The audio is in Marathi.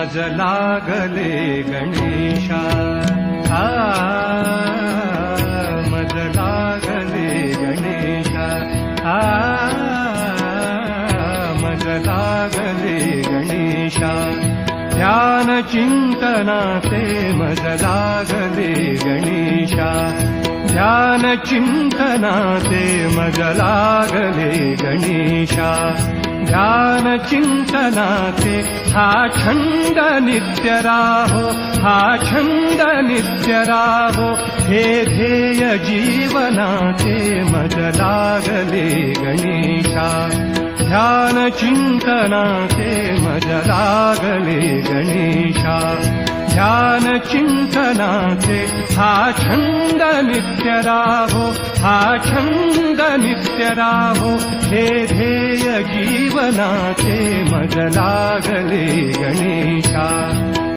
आज लागले गणेशा. आ मज लागले गणेशा. आ मज लागले गणेशा. ध्यान चिंतनाचे मज लागले गणेशा. ध्यानचिन्तनाते ते मदरागले गणेशा। ध्यानचिन्तना ते हा छन्द नित्य हा छन्द नित्य हे ध्येय जीवनाते मजलागले गणेशा। ध्यानचिन्तनाते मजलागले गणेशा। ध्यान चिंतनाचे हा छंद नित्य राहो हा छंद नित्य राहो हे ध्येय जीवनाचे मग लागले गणेशा.